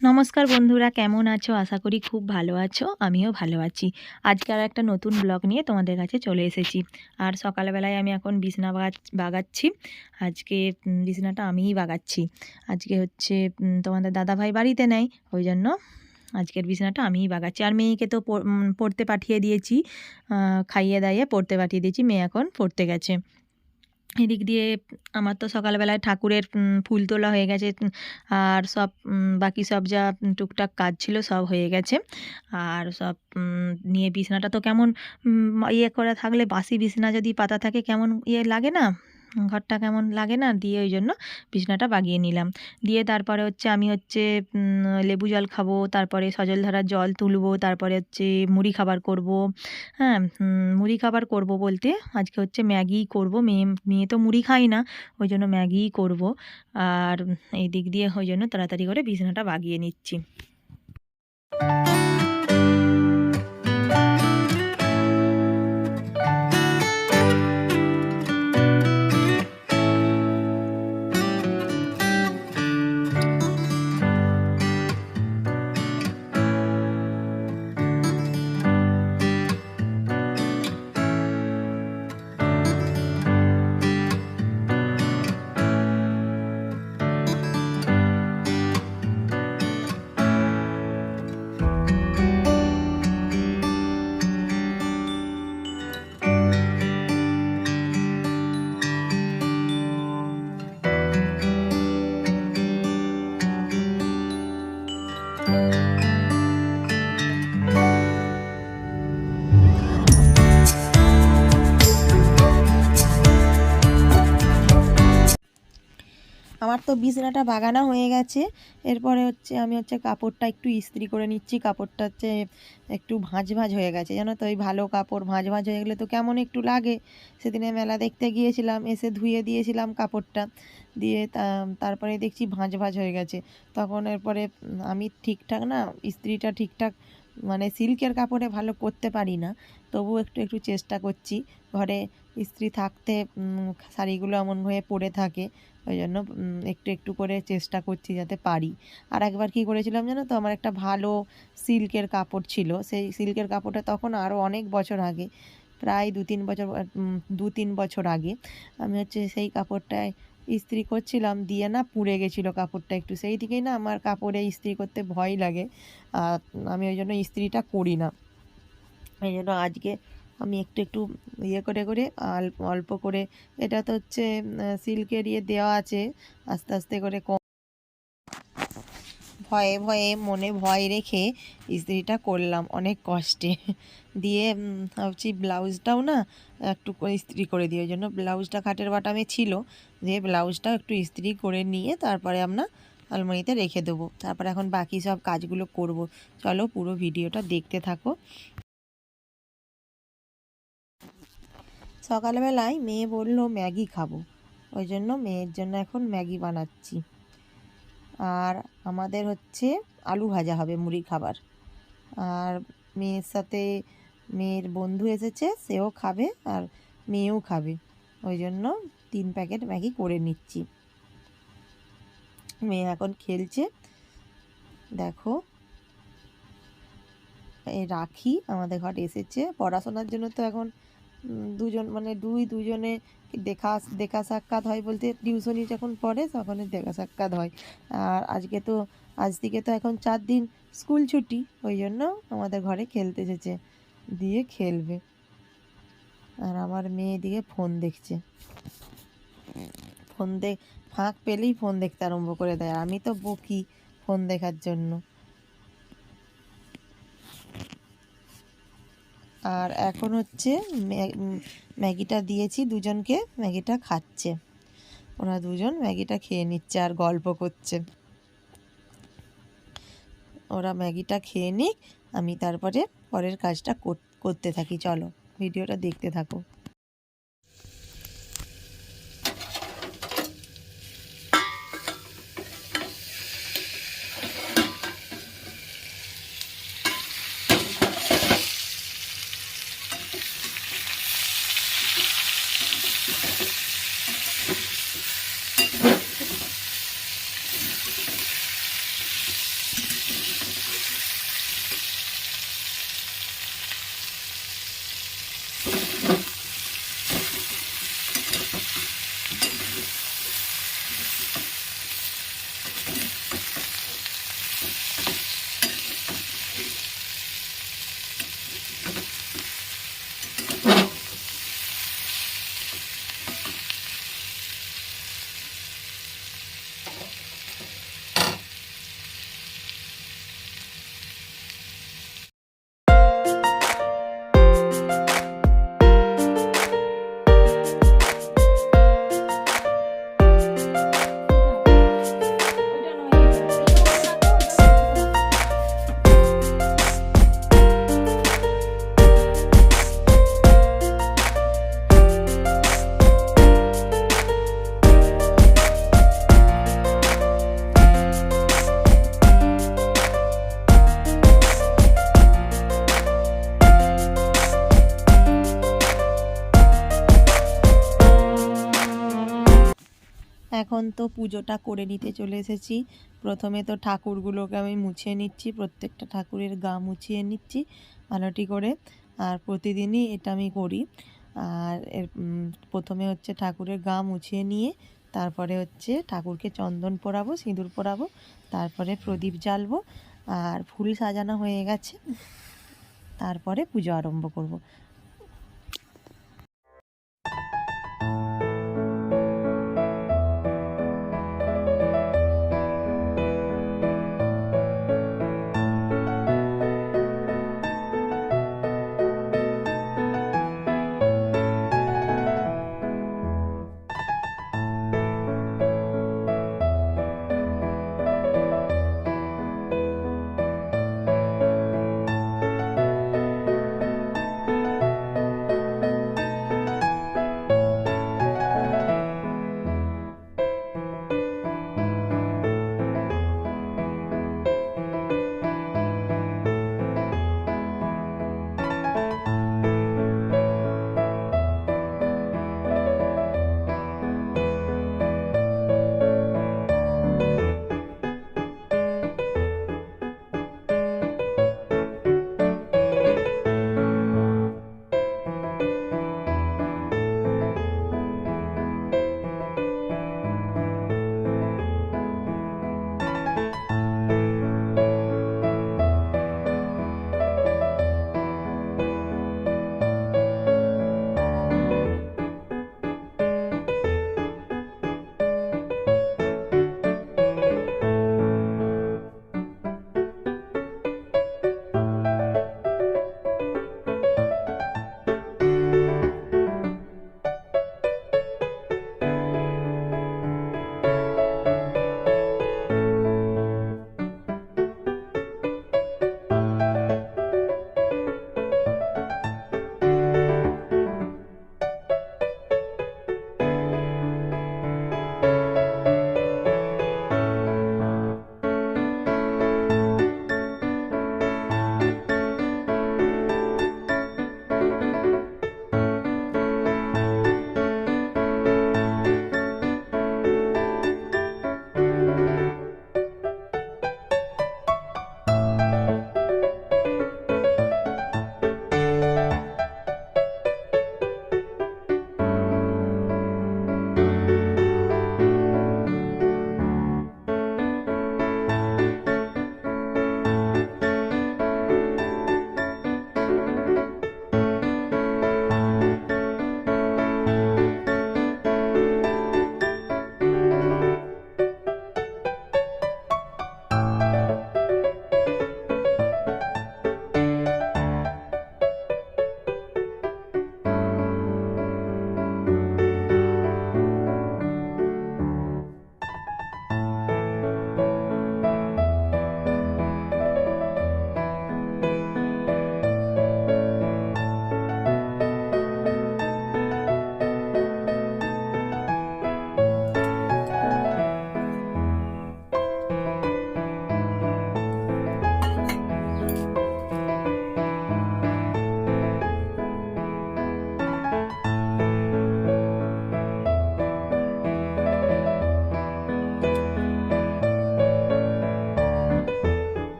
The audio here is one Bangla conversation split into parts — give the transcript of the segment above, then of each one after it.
নমস্কার বন্ধুরা, কেমন আছো? আশা করি খুব ভালো আছো, আমিও ভালো আছি। আজকে আর একটা নতুন ব্লগ নিয়ে তোমাদের কাছে চলে এসেছি। আর সকালবেলায় আমি এখন বিছনা বাগাচ্ছি। আজকে বিছনাটা আমিই বাগাচ্ছি। আজকে হচ্ছে তোমাদের দাদাভাই বাড়িতে নেই, ওই জন্য আজকের বিছনাটা আমিই বাগাচ্ছি। আর মেয়েকে তো পড়তে পাঠিয়ে দিয়েছি খাইয়ে দাইয়ে পড়তে পাঠিয়ে দিয়েছি, মেয়ে এখন পড়তে গেছে। এদিক দিয়ে আমার তো সকালবেলায় ঠাকুরের ফুল তোলা হয়ে গেছে আর সব বাকি সব যা টুকটাক কাজ ছিল সব হয়ে গেছে। আর সব নিয়ে বিছনাটা তো কেমন ইয়ে করে থাকলে বাসি বিছনা যদি পাতা থাকে কেমন ইয়ে লাগে না? ঘরটা কেমন লাগে না, দিয়ে ওই জন্য বিছনাটা বাগিয়ে নিলাম। দিয়ে তারপরে হচ্ছে আমি হচ্ছে লেবু জল খাব, তারপরে সজলধারার জল তুলবো, তারপরে হচ্ছে মুড়ি খাবার করব। হ্যাঁ মুড়ি খাবার করব বলতে আজকে হচ্ছে ম্যাগি করব। মেয়ে মেয়ে তো মুড়ি খাই না, ওই জন্য ম্যাগিই করব। আর এই দিক দিয়ে ওই জন্য তাড়াতাড়ি করে বিছানাটা বাগিয়ে নিচ্ছি। তো বিছানাটা বাগানো হয়ে গেছে। এরপরে হচ্ছে আমি হচ্ছে কাপড়টা একটু ইস্ত্রি করে নিচ্ছি। কাপড়টা হচ্ছে একটু ভাঁজ ভাঁজ হয়ে গেছে, জানো তো? ওই ভালো কাপড় ভাঁজ ভাঁজ হয়ে গেলে তো কেমন একটু লাগে। সেদিনে মেলা দেখতে গিয়েছিলাম, এসে ধুয়ে দিয়েছিলাম কাপড়টা। দিয়ে তারপরে দেখছি ভাঁজ ভাঁজ হয়ে গেছে। তখন এরপরে আমি ঠিকঠাক না, ইস্ত্রিটা ঠিকঠাক মানে সিল্কের কাপড়ে ভালো করতে পারি না। তবু একটু একটু চেষ্টা করছি। ঘরে ইস্ত্রি থাকতে শাড়িগুলো এমন হয়ে পড়ে থাকে। ওই জন্য একটু একটু করে চেষ্টা করছি যাতে পারি। আর একবার কী করেছিলাম জানো তো? আমার একটা ভালো সিল্কের কাপড় ছিল। সেই সিল্কের কাপড়টা তখন আরও অনেক বছর আগে, প্রায় দু তিন বছর দু তিন বছর আগে, আমি হচ্ছে সেই কাপড়টায় ইস্ত্রি করছিলাম। দিয়ে না পুড়ে গেছিল কাপড়টা একটু। সেই দিকেই না আমার কাপড়ে ইস্ত্রি করতে ভয় লাগে। আর আমি ওই জন্য ইস্ত্রিটা করি না। এই জন্য আজকে আমি একটু একটু ইয়ে করে করে অল্প করে, এটা তো হচ্ছে সিল্কের ইয়ে দেওয়া আছে, আস্তে আস্তে করে কম ভয়ে ভয়ে, মনে ভয় রেখে ইস্ত্রিটা করলাম অনেক কষ্টে। দিয়ে ভাবছি ব্লাউজটাও না একটু ইস্ত্রি করে দিই, ওই জন্য ব্লাউজটা খাটের বাটামে ছিল দিয়ে ব্লাউজটাও একটু ইস্ত্রি করে নিয়ে তারপরে আমরা আলমারিতে রেখে দেবো। তারপরে এখন বাকি সব কাজগুলো করব। চলো পুরো ভিডিওটা দেখতে থাকো। সকালবেলায় মেয়ে বলল, ম্যাগি খাব। ওই জন্য মেয়ের জন্য এখন ম্যাগি বানাচ্ছি। আর আমাদের হচ্ছে আলু ভাজা হবে মুড়ি খাবার। আর মেয়ের সাথে মেয়ের বন্ধু এসেছে, সেও খাবে আর মেয়েও খাবে। ওই জন্য তিন প্যাকেট ম্যাগি করে নিচ্ছি। মেয়ে এখন খেলছে। দেখো, এই রাখি আমাদের ঘরে এসেছে। পড়াশোনার জন্য তো এখন দুজন মানে দুই দুজনে দেখা দেখা সাক্ষাৎ হয় বলতে টিউশনি যখন পড়ে তখন দেখা সাক্ষাৎ হয়। আর আজকে তো, আজ থেকে তো এখন চার দিন স্কুল ছুটি, ওই জন্য আমাদের ঘরে খেলতে এসেছে, দিয়ে খেলবে। আর আমার মেয়ে দিকে ফোন দেখছে। ফোন দেখ ফাঁক পেলেই ফোন দেখতে আরম্ভ করে দেয়। আমি তো বকি ফোন দেখার জন্য। আর এখন হচ্ছে ম্যাগিটা দিয়েছি, দুজনকে ম্যাগিটা খাচ্ছে। ওরা দুজন ম্যাগিটা খেয়ে নিচ্ছে আর গল্প করছে। ওরা ম্যাগিটা খেয়ে নিক, আমি তারপরে পরের কাজটা কর- করতে থাকি, চলো। ভিডিওটা দেখতে থাকো। তো পুজোটা করে নিতে চলে এসেছি। প্রথমে তো ঠাকুরগুলোকে আমি মুছিয়ে নিচ্ছি, প্রত্যেকটা ঠাকুরের গা মুছিয়ে নিচ্ছি ভালোটি করে, আর প্রতিদিনই এটা আমি করি। আর এর প্রথমে হচ্ছে ঠাকুরের গা মুছিয়ে নিয়ে, তারপরে হচ্ছে ঠাকুরকে চন্দন পরাবো সিঁদুর পরাবো তারপরে প্রদীপ জ্বালবো, আর ফুল সাজানো হয়ে গেছে। তারপরে পুজো আরম্ভ করব।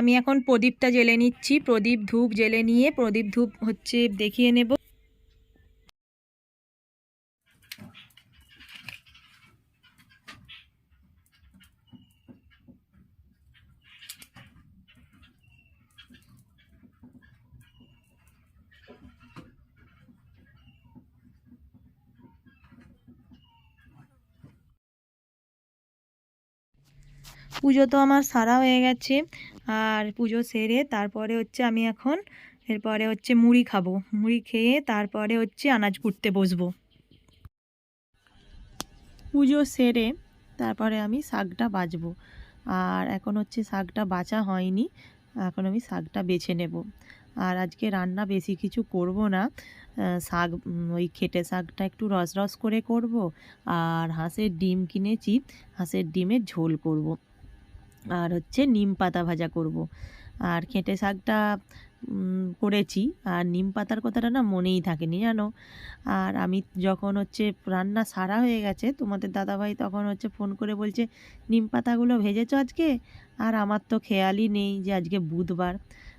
আমি এখন প্রদীপটা জেলে নিচ্ছি। প্রদীপ ধূপ জেলে নিয়ে প্রদীপ ধূপ হচ্ছে দেখিয়ে নেব। পুজো তো আমার সারা হয়ে গেছে। আর পুজো সেরে তারপরে হচ্ছে আমি এখন এরপরে হচ্ছে মুড়ি খাব। মুড়ি খেয়ে তারপরে হচ্ছে আনাজ কুটতে বসবো। পুজো সেরে তারপরে আমি শাকটা বাছবো আর এখন হচ্ছে শাকটা বাছা হয়নি, এখন আমি শাকটা বেছে নেব। আর আজকে রান্না বেশি কিছু করব না। শাক ওই খেটে শাকটা একটু রস রস করে করব। আর হাঁসের ডিম কিনেছি, হাঁসের ডিমের ঝোল করব। আর হচ্ছে নিম পাতা ভাজা করব। আর খেঁটে শাকটা করেছি। আর নিম পাতার কথাটা না মনেই থাকেনি, জানো? আর আমি যখন হচ্ছে রান্না সারা হয়ে গেছে, তোমাদের দাদাভাই তখন হচ্ছে ফোন করে বলছে, নিম পাতাগুলো ভেজেছো আজকে? আর আমার তো খেয়ালই নেই যে আজকে বুধবার।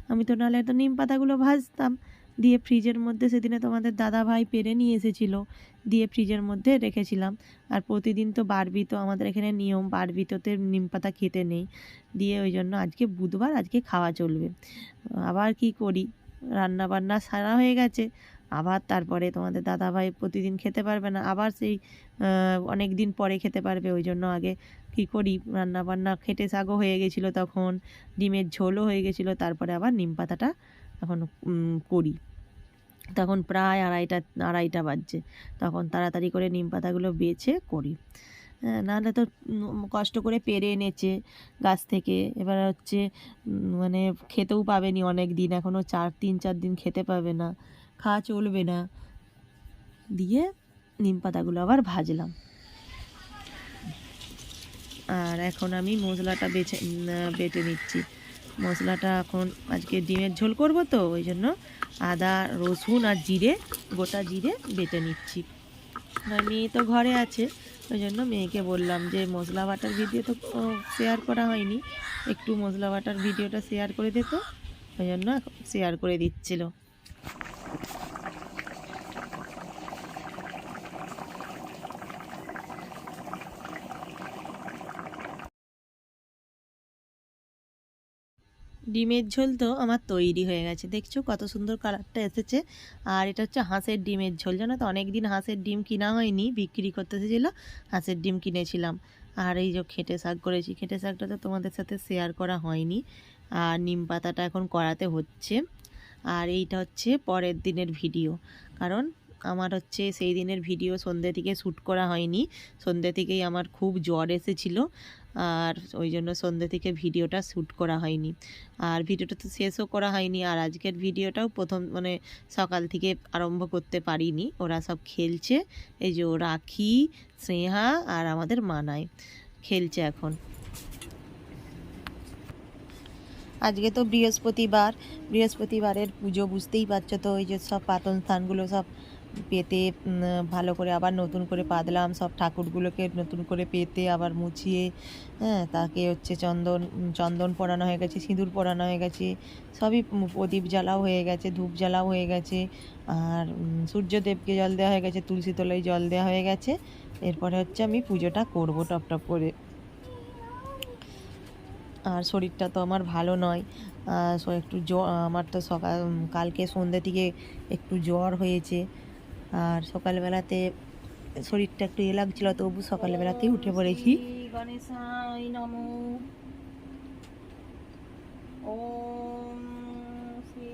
আমি তো নাহলে তো নিম পাতাগুলো ভাজতাম। দিয়ে ফ্রিজের মধ্যে সেদিনে তোমাদের দাদাভাই পেরে নিয়ে এসেছিল, দিয়ে ফ্রিজের মধ্যে রেখেছিলাম। আর প্রতিদিন তো বারবি তো, আমাদের এখানে নিয়ম বারবিতোতে নিম পাতা খেতে নেই। দিয়ে ওই জন্য আজকে বুধবার আজকে খাওয়া চলবে। আবার কি করি? রান্না বান্না সারা হয়ে গেছে। আবার তারপরে তোমাদের দাদাভাই প্রতিদিন খেতে পারবে না, আবার সেই অনেক দিন পরে খেতে পারবে। ওই জন্য আগে কি করি? রান্না বান্না খেটে শাকও হয়ে গেছিল তখন, ডিমের ঝোলও হয়ে গেছিল, তারপরে আবার নিম পাতাটা এখন করি। তখন প্রায় আড়াইটা আড়াইটা বাজছে। তখন তাড়াতাড়ি করে নিম পাতাগুলো বেছে করি। হ্যাঁ, নাহলে তো কষ্ট করে পেরে এনেছে গাছ থেকে। এবার হচ্ছে মানে খেতেও পাবেনি অনেক দিন। এখনও চার তিন চার দিন খেতে পাবে না। খাওয়া চলবে না। দিয়ে নিম পাতাগুলো আবার ভাজলাম। আর এখন আমি মশলাটা বেছে বেটে নিচ্ছি। মশলাটা এখন আজকে ডিমের ঝোল করব তো, ওই জন্য আদা, রসুন আর জিরে, গোটা জিরে বেটে নিচ্ছি। মেয়ে তো ঘরে আছে, ওই জন্য মেয়েকে বললাম যে মশলা বাটার ভিডিও তো শেয়ার করা হয়নি। একটু মশলা বাটার ভিডিওটা শেয়ার করে দিত ওই জন্য শেয়ার করে দিচ্ছিল। ডিমের ঝোল তো আমার তৈরি হয়ে গেছে। দেখছ কত সুন্দর কালারটা এসেছে। আর এটা হচ্ছে হাঁসের ডিমের ঝোল। জানো তো অনেক দিন হাঁসের ডিম কিনা হয়নি, বিক্রি করতে এসেছিল হাঁসের ডিম কিনেছিলাম। আর এই যে খেটে শাক করেছি, খেটে শাকটা তো তোমাদের সাথে শেয়ার করা হয়নি। আর নিম পাতাটা এখন করাতে হচ্ছে। আর এইটা হচ্ছে পরের দিনের ভিডিও কারণ আমার হচ্ছে সেই দিনের ভিডিও সন্ধ্যে থেকে শ্যুট করা হয়নি। সন্ধ্যে থেকেই আমার খুব জ্বর এসেছিল আর ওই জন্য সন্ধ্যে থেকে ভিডিওটা শ্যুট করা হয়নি। আর ভিডিওটা তো শেষও করা হয়নি আর আজকের ভিডিওটাও প্রথম মানে সকাল থেকে আরম্ভ করতে পারিনি। ওরা সব খেলছে, এই যে রাখি, স্নেহা আর আমাদের মানায় খেলছে এখন। আজকে তো বৃহস্পতিবার, বৃহস্পতিবারের পুজো বুঝতেই পারছ তো, ওই যে সব পাতন স্থানগুলো সব পেতে ভালো করে আবার নতুন করে পাতলাম, সব ঠাকুরগুলোকে নতুন করে পেতে আবার মুছিয়ে হ্যাঁ তাকে হচ্ছে চন্দন চন্দন পরানো হয়ে গেছে, সিঁদুর পরানো হয়ে গেছে, সবই প্রদীপ জ্বালাও হয়ে গেছে, ধূপ জ্বালাও হয়ে গেছে, আর সূর্যদেবকে জল দেওয়া হয়ে গেছে, তুলসী তলায় জল দেওয়া হয়ে গেছে, এরপরে হচ্ছে আমি পুজোটা করব টপ টপ করে। আর শরীরটা তো আমার ভালো নয় একটু জ্বর, আমার তো সকাল কালকে সন্ধ্যে থেকে একটু জ্বর হয়েছে আর সকালবেলাতে শরীরটা একটু ইয়ে লাগছিল তবু সকালবেলাতেই উঠে পড়েছি। গণেশাই নম। ওম শ্রী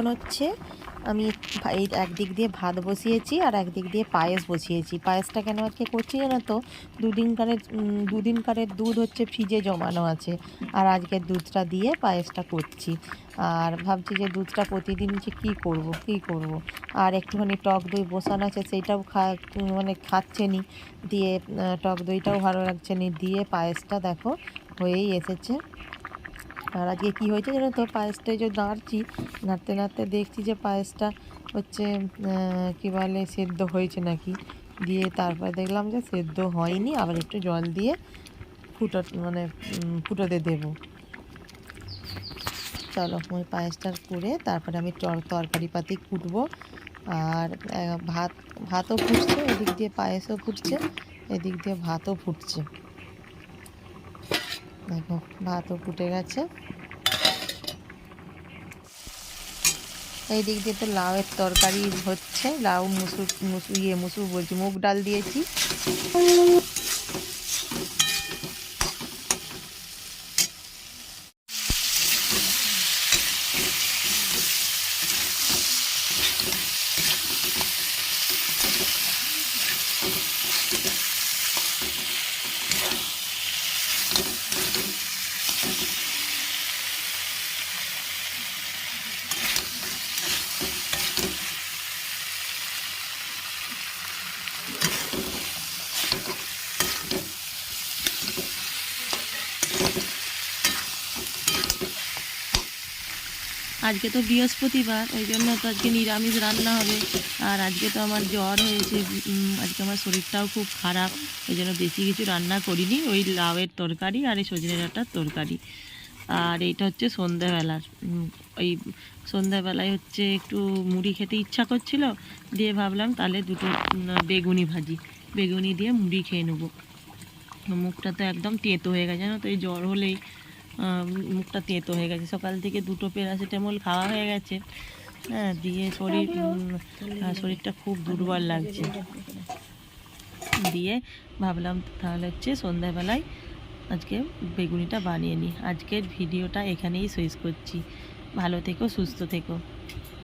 এখন হচ্ছে আমি এই একদিক দিয়ে ভাত বসিয়েছি আর একদিক দিয়ে পায়েস বসিয়েছি। পায়েসটা কেন আজকে করছি জানো তো? দুদিনকারের দুদিনকারের দুধ হচ্ছে ফ্রিজে জমানো আছে আর আজকের দুধটা দিয়ে পায়েসটা করছি। আর ভাবছি যে দুধটা প্রতিদিন যে কী করব কী করব? আর একটুখানি টক দই বসানো আছে সেইটাও খা মানে খাচ্ছে নি। দিয়ে টক দইটাও ভালো লাগছে নি। দিয়ে পায়েসটা দেখো হয়েই এসেছে। আর আজকে কী হয়েছে জানো তো? পায়েসটা যে নাড়ছি, নাড়তে নাড়তে দেখছি যে পায়েসটা হচ্ছে কী বলে, সেদ্ধ হয়েছে নাকি? দিয়ে তারপরে দেখলাম যে সেদ্ধ হয়নি, আবার একটু জল দিয়ে ফুটো মানে ফুটোতে দেবো। চলো, ওই পায়েসটা করে তারপরে আমি তর- তরকারি পাতি কুটবো। আর ভাত, ভাতও ফুটছে, এদিক দিয়ে পায়েসও ফুটছে, এদিক দিয়ে ভাতও ফুটছে। দেখো, ভাতও ফুটে গেছে। এই দিক দিয়ে তো লাউয়ের তরকারি হচ্ছে, লাউ, মুসুর মুসু ইয়ে মুসুর বলছি, মুগ ডাল দিয়েছি। আজকে তো বৃহস্পতিবার, ওই জন্য তো আজকে নিরামিষ রান্না হবে। আর আজকে তো আমার জ্বর হয়েছে আজকে আমার শরীরটাও খুব খারাপ, ওই জন্য বেশি কিছু রান্না করিনি। ওই লাউয়ের তরকারি আর এই সজনে ডাঁটার তরকারি। আর এইটা হচ্ছে সন্ধ্যাবেলার ওই সন্ধ্যাবেলায় হচ্ছে একটু মুড়ি খেতে ইচ্ছা করছিল, দিয়ে ভাবলাম তাহলে দুটো বেগুনি ভাজি। বেগুনি দিয়ে মুড়ি খেয়ে নেব। মুখটা তো একদম তেতো হয়ে গেছে, জানো তো, এই জ্বর হলেই মুখটা তেতো হয়ে গেছে। সকাল থেকে দুটো প্যারাসিটামল খাওয়া হয়ে গেছে। হ্যাঁ দিয়ে শরীর শরীরটা খুব দুর্বল লাগছে। দিয়ে ভাবলাম তাহলে হচ্ছে সন্ধ্যাবেলায় আজকে বেগুনিটা বানিয়ে নিই। আজকের ভিডিওটা এখানেই শেষ করছি। ভালো থেকো, সুস্থ থেকো।